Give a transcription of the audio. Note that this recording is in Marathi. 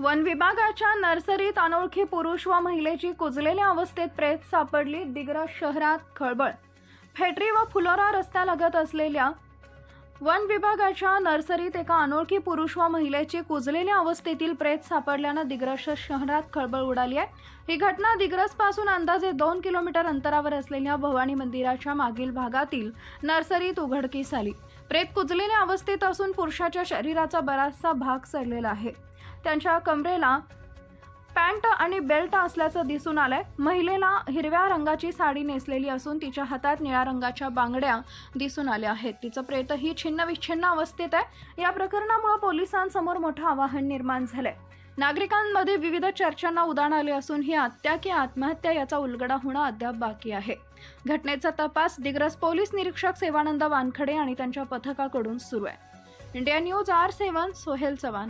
वन विभागाच्या नर्सरीत अनोळखी पुरुष व महिलेची कुजलेल्या अवस्थेत प्रेत सापडली दिग्रस शहरात खळबळ. फेटरी व फुलोरा रस्त्यालगत असलेल्या वन विभागाच्या नर्सरीत एका अनोळखी पुरुष व महिलेची कुजलेल्या अवस्थेतील प्रेत सापडल्यानं दिग्रस शहरात खळबळ उडाली आहे. ही घटना दिग्रसपासून अंदाजे दोन किलोमीटर अंतरावर असलेल्या भवानी मंदिराच्या मागील भागातील नर्सरीत उघडकीस आली. प्रेत कुजलेल्या अवस्थेत असून पुरुषाच्या शरीराचा बराचसा भाग सरलेला आहे. त्यांच्या कमरेला पॅन्ट आणि बेल्ट असल्याचं दिसून आलंय. महिलेला हिरव्या रंगाची साडी नेसलेली असून तिच्या हातात निळ्या रंगाच्या बांगड्या दिसून आल्या आहेत. तिचं प्रेतही ही विच्छिन्न अवस्थेत आहे. या प्रकरणामुळे पोलिसांसमोर मोठं आवाहन निर्माण झालंय. नागरिकांमध्ये विविध चर्चांना उदाहरण आले असून ही हत्या की आत्महत्या याचा उलगडा होणं अद्याप बाकी आहे. घटनेचा तपास दिग्रस पोलीस निरीक्षक सेवानंद वानखडे आणि त्यांच्या पथकाकडून सुरू आहे. India news R seven Sohail Chavan.